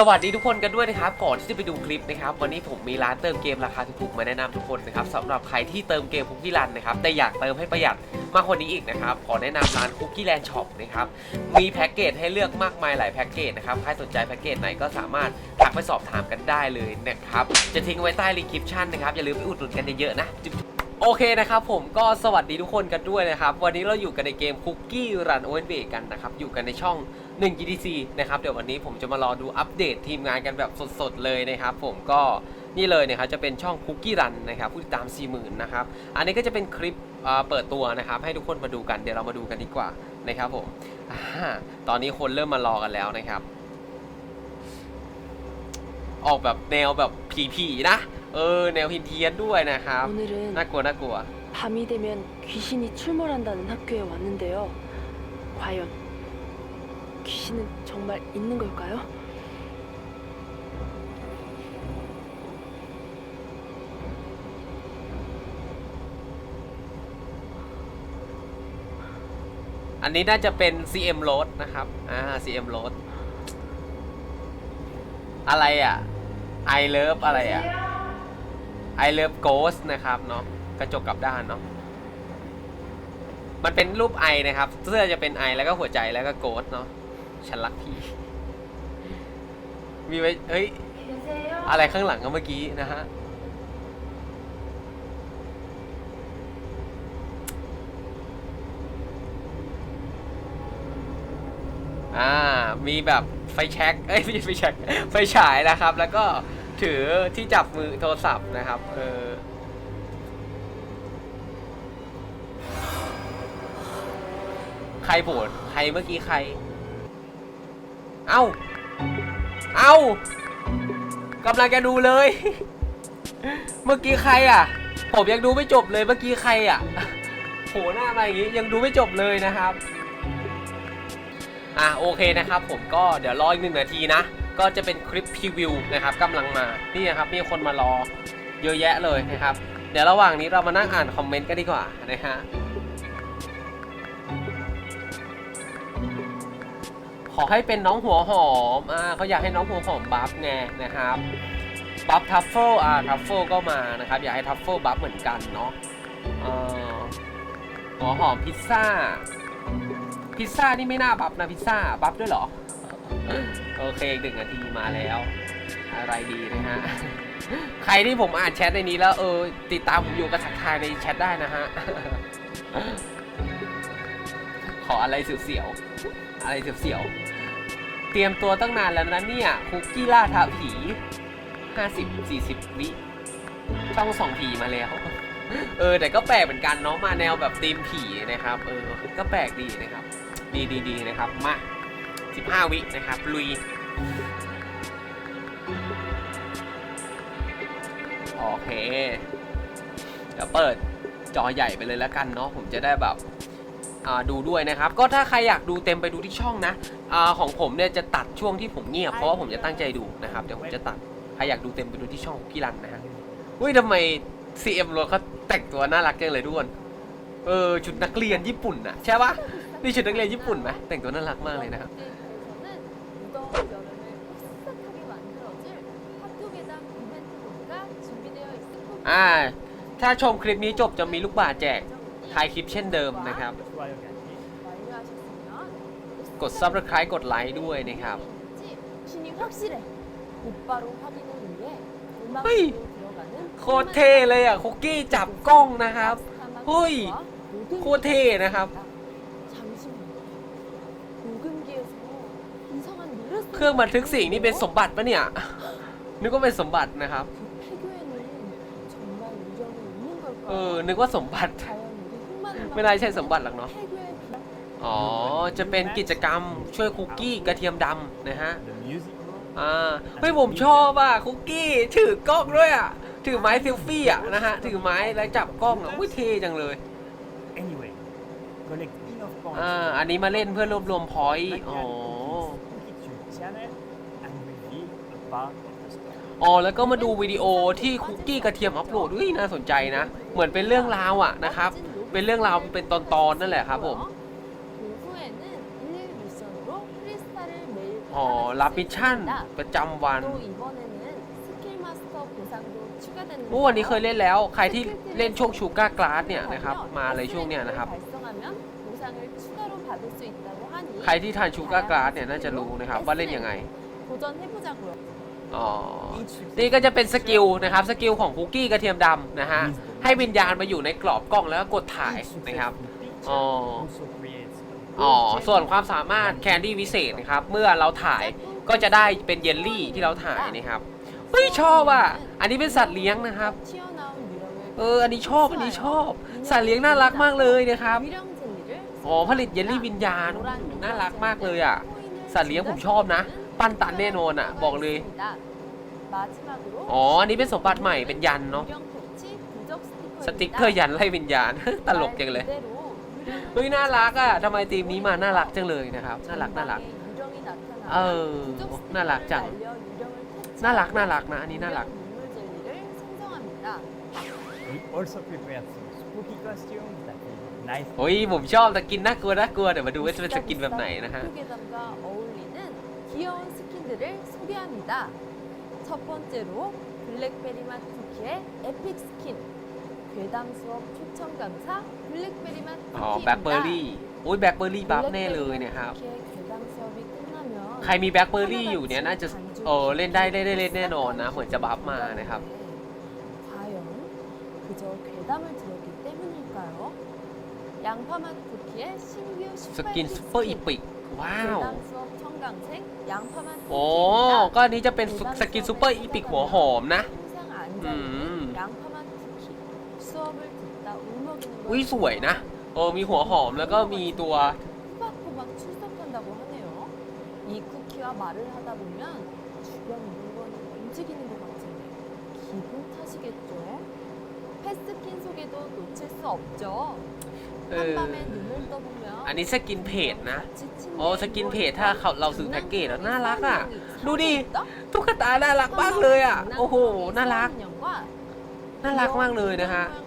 สวัสดีทุกคนกันด้วยนะครับ ก่อนที่จะไปดูคลิปนะครับ วันนี้ผมมีร้านเติมเกมราคาถูกๆมาแนะนำทุกคนนะครับสำหรับใครที่เติมเกมคุกกี้รันนะครับแต่อยากเติมให้ประหยัดมากกว่านี้อีกนะครับขอแนะนำร้านคุกกี้แลนด์ช็อปนะครับมีแพ็กเกจให้เลือกมากมายหลายแพ็กเกจนะครับใครสนใจแพ็กเกจไหนก็สามารถทักไปสอบถามกันได้เลยนะครับจะทิ้งไว้ใต้รีคริปชั่นนะครับอย่าลืมไปอุดหนุนกันเยอะๆนะโอเคนะครับผมก็สวัสดีทุกคนกันด้วยนะครับ วันนี้เราอยู่กันในเกมคุกกี้รันโอเวนเบกันนะครับอยู่กันในช่อง 1 GTC นะครับเดี๋ยววันนี้ผมจะมารอดูอัปเดตทีมงานกันแบบสดๆเลยนะครับ ผมก็นี่เลยนะครับจะเป็นช่องคุกกี้รันนะครับผู้ติดตาม 40,000นะครับอันนี้ก็จะเป็นคลิปเอ่อเปิดตัวนะครับ ให้ทุกคนมาดูกันเดี๋ยวเรามาดูกันดีกว่านะครับผมอ่าตอนนี้คนเริ่มมารอกันแล้วนะครับ ออกแบบแนวแบบผีๆนะ เออ แนวพินเทียนด้วยนะครับ 오늘은 น่ากลัวน่ากลัว 밤이 되면 귀신이 출몰한다는 학교에 왔는데요. 과연 귀신은 정말 있는 걸까요? อันนี้น่าจะเป็น CM Road นะครับ อ่า CM Road อะไรอ่ะ I love อะไรอ่ะ I love ghost นะครับเนาะ กระจกกลับด้านเนาะ มันเป็นรูปไอนะครับ เสื้อจะเป็นไอแล้วก็หัวใจแล้วก็โกสเนาะ ฉันรักพี่ มีไว้เฮ้ย อะไรข้างหลังก็เมื่อกี้นะฮะ อ่า มีแบบไฟแช็กเอ้ยไม่ใช่ไฟแช็กไฟฉายนะครับ แล้วก็ถือที่จับมือโทรศัพท์นะครับ เออใครโผล่ใครเมื่อกี้ใคร เอ้า เอ้ากำลังจะดูเลย เมื่อกี้ใครอะ ผมยังดูไม่จบเลยเมื่อกี้ใครอะโผล่หน้ามาอย่างงี้ยังดูไม่จบเลยนะครับ อะโอเคนะครับ ผมก็เดี๋ยวรออีกหนึ่งนาทีนะ ก็จะเป็นคลิปพรีวิวนะครับกำลังมา นี่นะครับมีคนมารอเยอะแยะเลยนะครับ เดี๋ยวระหว่างนี้เรามานั่งอ่านคอมเมนต์กันดีกว่านะฮะ ขอให้เป็นน้องหัวหอมอ่าเขาอยากให้น้องหัวหอมบัฟไงนะครับบัฟทัฟเฟิลอ่าทัฟเฟิลก็มานะครับอยากให้ทัฟเฟิลบัฟเหมือนกันเนาะหัวหอมพิซซ่าพิซซ่านี่ไม่น่าบัฟนะพิซซ่าบัฟด้วยเหรอโอเคอีกหนึ่งนาทีมาแล้ว อะไรดีนะฮะใครที่ผมอ่านแชทในนี้แล้วเออติดตามผมอยู่ก็ทักทายในแชทได้นะฮะขออะไรเสียวๆ อะไรเสียวๆ เตรียมตัวตั้งนานแล้วนะเนี่ย คุกกี้ล่าท้าผี 50 40 วิช่องสองผีมาแล้ว เออ แต่ก็แปลกเหมือนกันเนาะมาแนวแบบธีมผีนะครับ เออ ก็แปลกดีนะครับ ดีดีดีนะครับ มา 15 วินะครับ ลุยโอเคเดี๋ยวเปิดจอใหญ่ไปเลยแล้วกันเนาะผมจะได้แบบ ดูด้วยนะครับ ก็ถ้าใครอยากดูเต็มไปดูที่ช่องนะอของผมเนี่ยจะตัดช่วงที่ผมเงียบเพราะว่าผมจะตั้งใจดูนะครับเดี๋ยวผมจะตัดใครอยากดูเต็มไปดูที่ช่องพี่รันนะฮะอุ้ยทำไม CM รถเขาแต่งตัวน่ารักจังเลยด้วนเออชุดนักเรียนญี่ปุ่นนะใช่ปะนี่ชุดนักเรียนญี่ปุ่นไหมแต่งตัวน่ารักมากเลยนะครับอ่า,ถ้าชมคลิปนี้จบจะมีลูกบาศก์แจก ท้ายคลิปเช่นเดิมนะครับ กด subscribe กดไลค์ด้วยนะครับ เฮ้ย โคตรเทเลยอะคุกกี้จับกล้องนะครับ เฮ้ย โคตรเทนะครับ เครื่องบันทึกสิ่งนี่เป็นสมบัติปะเนี่ย นึกว่าเป็นสมบัตินะครับ เออ นึกว่าสมบัติ ไม่น่าใช่สมบัติหรอกเนาะ อ๋อ จะเป็นกิจกรรมช่วยคุกกี้กระเทียมดำนะฮะ อ่า เฮ้ยผมชอบอะคุกกี้ถือกล้องด้วยอะ ถือไม้เซลฟี่อะนะฮะ ถือไม้แล้วจับกล้องอะอุ้ยเทจังเลย อ่า อันนี้มาเล่นเพื่อรวบรวมพอยต์อ๋อแล้วก็มาดูวิดีโอที่คุกกี้กระเทียมอัพโหลดอุ้ยน่าสนใจนะ เหมือนเป็นเรื่องราวอะนะครับ เป็นเรื่องราวเป็นตอนๆนนั่นแหละครับผม อ๋อลาบมิชั่นประจำวันวันนี้เคยเล่นแล้ว ใครที่เล่นช่วงชูการ์กลาสเนี่ยนะครับ มาในช่วงเนี้ยนะครับ ใครที่ทานชูการ์กลาสเนี่ยน่าจะรู้นะครับว่าเล่นยังไงอ๋อนี่ก็จะเป็นสกิลนะครับ สกิลของคุกกี้กระเทียมดำนะฮะ ให้วิญญาณมาอยู่ในกรอบกล้องแล้วกดถ่ายนะครับ อ๋ออส่วนความสามารถแคนดี้วิเศษนะครับ เมื่อเราถ่ายก็จะได้เป็นเยลลี่ที่เราถ่ายนะครับเฮ้ยชอบอะ อันนี้เป็นสัตว์เลี้ยงนะครับ เออ อันนี้ชอบ อันนี้ชอบ สัตว์เลี้ยงน่ารักมากเลยนะครับ อ๋อ ผลิตเยลลี่วิญญาณ น่ารักมากเลยอะ สัตว์เลี้ยงผมชอบนะ ปั้นตันแน่นอนอะ บอกเลย อ๋อ อันนี้เป็นสมบัติใหม่ เป็นยันเนาะ สติ๊กเกอร์ยันไล่วิญญาณ ตลกจังเลย เฮ้ย น่ารักอ่ะทำไมทีมนี้มาน่ารักจังเลยนะครับ น่ารัก น่ารัก เออ น่ารักจัง น่ารัก น่ารักนะ อันนี้น่ารัก We also prepared some spooky costumes that will look nice โอ้ย ผมชอบสกินน่ากลัวน่ากลัว เดี๋ยวมาดูว่าจะเป็นสกินแบบไหนนะฮะ 괴담과 어울리는 귀여운 스킨들을 소개합니다. 첫 번째로 블랙베리맛 쿠키의 에픽 스킨. 괴담 수업 초청 강사 블랙베리맛 อ๋อ 쿠키입니다. แบล็คเบอร์รี่โอ้ยแบล็คเบอร์รี่บัฟแน่เลยเนะครับ 쿠키의 괴담 수업이 끝나면 ใครมีแบล็คเบอร์รี่อยู่เนี่ยน่าจะเออเล่นได้ได้ได้เล่นแน่นอนนะ เหมือนจะบัฟมานะครับ 과연 그저 괴담을 들었기 때문일까요? 양파맛 쿠키의 신규 สกินซูเปอร์อีพิกว้าว 괴담 수업 청강생 양파맛 โอ้ 쿠키입니다. ก็อันนี้จะเป็นสกินซูเปอร์อีพิกหัวหอมนะ อุ้ยสวยนะเออมีหัวหอมแล้วก็มีตัว 호박호박 출석한다고 하네요. 이 쿠키와 말을 하다 보면 주변 물건이 움직이는 것 같은데 기분 탓이겠죠? 패스킨 소개도 놓칠 수 없죠. เออ 한밤에 눈을 떠보면 อันนี้สกินเพจนะ 같이 침대에 โอ้สกินเพจถ้าเขาเราซื้อแพ็กเกจแล้วน่ารักอ่ะ 장난꾸러기 ดูดิ 있다? ตุ๊กตาน่ารักมากเลยอ่ะ โอ้โห 장난꾸러기 น่ารัก 인형과 น่ารักมากเลยนะฮะ 거울인 줄 알고 들여다봤더니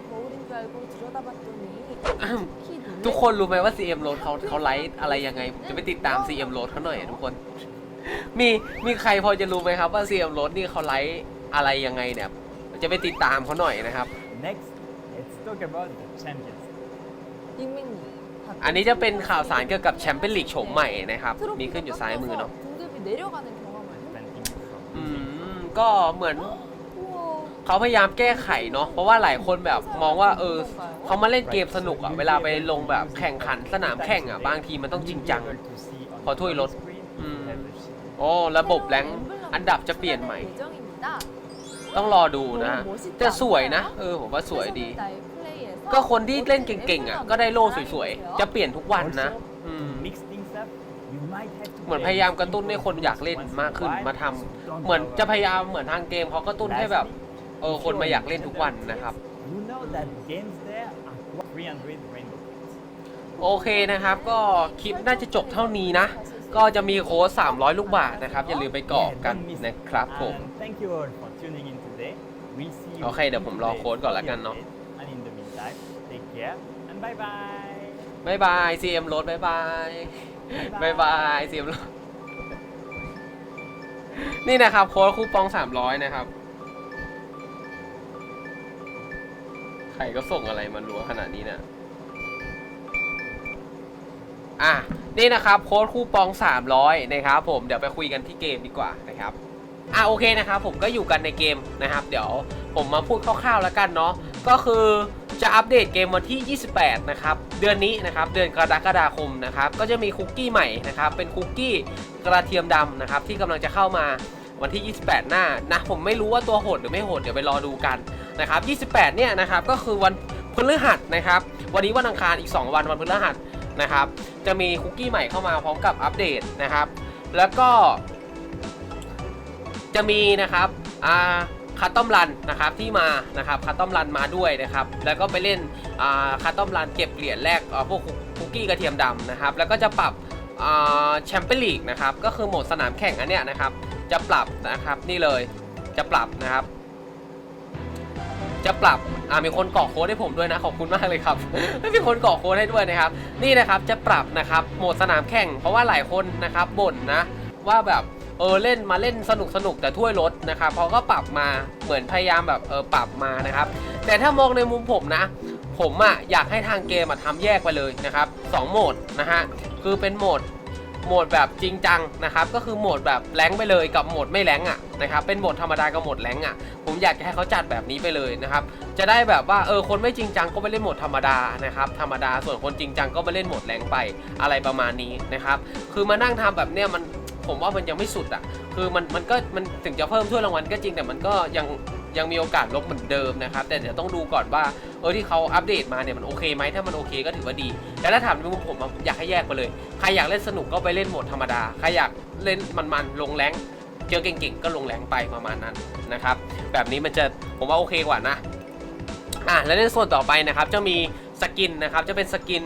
ทุกคนรู้ไหมว่า CM Road เขาเขาไลฟ์อะไรยังไงผมจะไปติดตาม CM Road เขาหน่อยทุกคน มีมีใครพอจะรู้ไหมครับว่า CM Road นี่เขาไลฟ์อะไรยังไงเนี่ยจะไปติดตามเขาหน่อยนะครับ Next let's talk about the champions อันนี้จะเป็นข่าวสารเกี่ยวกับแชมเปี้ยนลีกโฉมใหม่นะครับ มีขึ้นอยู่ซ้ายมือเนาะอืม ก็เหมือน เขาพยายามแก้ไขเนาะเพราะว่าหลายคนแบบมองว่าเออเขามาเล่นเกมสนุกอะเวลาไปลงแบบแข่งขันสนามแข่งอะบางทีมันต้องจริงจังขอถ้วยรถอ๋อระบบแรงอันดับจะเปลี่ยนใหม่ ต้องรอดูนะ แต่สวยนะ เออผมว่าสวยดี ก็คนที่เล่นเก่งๆอะก็ได้โล่สวยๆ จะเปลี่ยนทุกวันนะเหมือนพยายามกระตุ้นให้คนอยากเล่นมากขึ้นมาทำเหมือนจะพยายามเหมือนทางเกมเขากระตุ้นให้แบบ เออคนมาอยากเล่นทุกวันนะครับ You know that games there are 300 rainbow points. โอเคนะครับ ก็คลิปน่าจะจบเท่านี้นะ ก็จะมีโค้ด300 ลูกบาทนะครับ อย่าลืมไปกรอกกันนะครับผม And thank you all for tuning in today. We'll see you โอเคเดี๋ยวผมรอ today โค้ดก่อนละกันเนาะ And in the meantime, take care and bye bye. บายบาย CM รถบายบายบายบาย CM รถนี่นะครับ โค้ดคูปอง 300 นะครับ ใครก็ส่งอะไรมารัวขนาดนี้เนะอะนี่นะครับโค้ดคูปอง 300 นะครับผมเดี๋ยวไปคุยกันที่เกมดีกว่านะครับอะโอเคนะครับผมก็อยู่กันในเกมนะครับ เดี๋ยวผมมาพูดคร่าวๆแล้วกันเนาะก็คือจะอัปเดตเกมวันที่ 28 นะครับ เดือนนี้นะครับ เดือนกรกฎาคมนะครับ ก็จะมีคุกกี้ใหม่นะครับ เป็นคุกกี้กระเทียมดำนะครับ ที่กำลังจะเข้ามาวันที่ 28 หน้านะ ผมไม่รู้ว่าตัวโหดหรือไม่โหด เดี๋ยวไปรอดูกัน นะครับ 28 เนี่ยนะครับ ก็คือวันพฤหัสนะครับ วันนี้วันอังคารอีก 2 วันวันพฤหัสนะครับ จะมีคุกกี้ใหม่เข้ามาพร้อมกับอัปเดตนะครับ แล้วก็ จะมีนะครับอ่าคัตตอมรันนะครับที่มานะครับคัตตอมรันมาด้วยนะครับ แล้วก็ไปเล่นอ่าคัตตอมรันเก็บเหรียญแรกอ่าพวกคุกกี้กระเทียมดำนะครับ แล้วก็จะปรับแชมเปี้ยนลีกนะครับ ก็คือโหมดสนามแข่งอันเนี้ยนะครับ จะปรับนะครับนี่เลยจะปรับนะครับ จะปรับอ่ามีคนกรอกโค้ดให้ผมด้วยนะขอบคุณมากเลยครับมีคนกรอกโค้ดให้ด้วยนะครับ นี่นะครับจะปรับนะครับโหมดสนามแข่ง เพราะว่าหลายคนนะครับบ่นนะ ว่าแบบเออเล่นมาเล่นสนุกสนุกแต่ถ้วยลดนะครับเขาก็ปรับมาเหมือนพยายามแบบเออปรับมานะครับ แต่ถ้ามองในมุมผมนะ ผมอะอยากให้ทางเกมอะทำแยกไปเลยนะครับสองโหมดนะฮะคือเป็นโหมด โหมดแบบจริงจังนะครับก็คือโหมดแบบแรงไปเลยกับโหมดไม่แรงค์อะนะครับเป็นโหมดธรรมดากับโหมดแรงค์อะผมอยากจะให้เขาจัดแบบนี้ไปเลยนะครับจะได้แบบว่าเออคนไม่จริงจังก็ไปเล่นโหมดธรรมดานะครับธรรมดาส่วนคนจริงจังก็ไปเล่นโหมดแรงไปอะไรประมาณนี้นะครับคือมานั่งทำแบบเนี้ยมันผมว่ามันยังไม่สุดอะ คือมันมันก็มันถึงจะเพิ่มถ้วยรางวัลก็จริงแต่มันก็ยัง ยังมีโอกาสลบเหมือนเดิมนะครับ แต่เดี๋ยวต้องดูก่อนว่าเออที่เขาอัปเดตมาเนี่ยมันโอเคไหมถ้ามันโอเคก็ถือว่าดี แต่ถ้าถามในมุมผมอะอยากให้แยกไปเลย ใครอยากเล่นสนุกก็ไปเล่นโหมดธรรมดา ใครอยากเล่นมันๆลงแรงเจอเก่งๆก็ลงแรงไปประมาณนั้นนะครับ แบบนี้มันจะผมว่าโอเคกว่านะอะแล้วในส่วนต่อไปนะครับจะมีสกินนะครับจะเป็นสกิน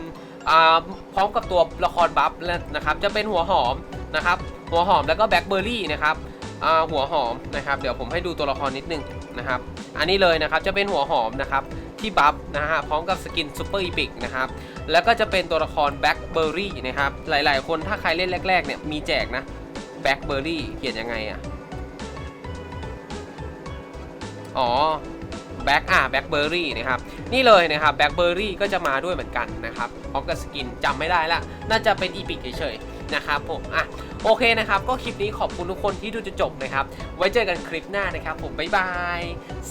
อ่าพร้อมกับตัวละครบัฟนะครับจะเป็นหัวหอมนะครับหัวหอมแล้วก็แบล็คเบอร์รี่นะครับอ่าหัวหอมนะครับเดี๋ยวผมให้ดูตัวละครนิดนึง นะครับ อันนี้เลยนะครับจะเป็นหัวหอมนะครับที่บัฟนะฮะพร้อมกับสกินซูเปอร์อีพิกนะครับแล้วก็จะเป็นตัวละครแบล็คเบอร์รี่นะครับหลายๆ คนถ้าใครเล่นแรกๆเนี่ยมีแจกนะแบล็คเบอร์รี่เขียนยังไงอะอ๋อแบ็กอ่าแบ็กเบอร์รี่นะครับนี่เลยนะครับแบ็กเบอร์รี่ก็จะมาด้วยเหมือนกันนะครับพร้อมกับสกินจำไม่ได้ละน่าจะเป็นอีพิกเฉยๆ นะครับผมอะโอเคนะครับ ก็คลิปนี้ขอบคุณทุกคนที่ดูจนจบนะครับ ไว้เจอกันคลิปหน้านะครับ ผมบ๊ายบาย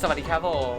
สวัสดีครับผม